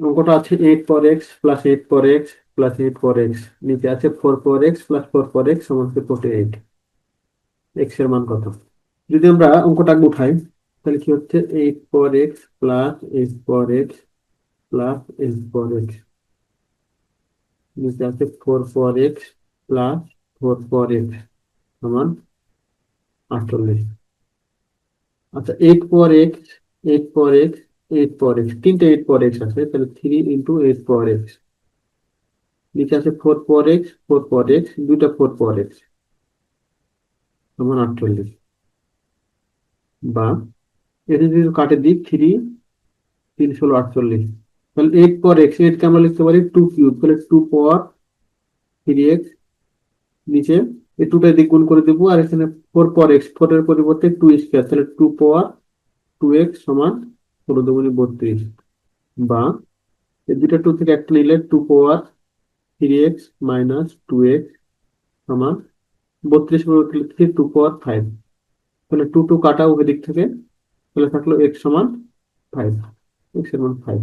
অঙ্কটা আছে এইট পর এক্স প্লাস এইট পর এক্স প্লাস এইট পর এক্স নিচে আছে ফোর পর এক্স প্লাস ফোর পর এক্স সমান ফোর্টি এইট এক্সের মান কত? যদি আমরা অঙ্কটা উঠাই তাহলে কি হচ্ছে? এইট পর এক্স প্লাস এইট পর এক্স প্লাস এইট পর এক্স নিচে আছে ফোর পর এক্স প্লাস ফোর পর এক্স সমান আটচল্লিশ। আচ্ছা এইট পর এক্স এইট পর এক্স এইট পর এক্স তিনটে এইট পর এক্স আছে, তাহলে থ্রি ইন্টু এইট পর এক্স নিচে আছে ফোর পর এক্স ফোর পর এক্স দুইটা ফোর পর এক্স সমান আটচল্লিশ। বা এটা যদি কাটে দিই থ্রি তিন ষোলো আটচল্লিশ। তাহলে এইট পর এক্স এইটকে আমরা লিখতে পারি টু কিউব তাহলে টু পর থ্রি এক্স নিচে এই টুটা দিক গুণ করে দেবো, আর এখানে ফোর পর এক্স ফোর এর পরিবর্তে টু স্কোয়ার তাহলে টু পাওয়ার টু এক্স সমান ষোলো দুগুণে বত্রিশ বা এই দুইটা টু থেকে একটা নিলে two power three x minus two x আমার বত্রিশ থেকে টু পাওয়ার ফাইভ তাহলে টু টু কাটা ওকে দিক থেকে, তাহলে থাকল এক্স সমান ফাইভ এক্স সমান মান ফাইভ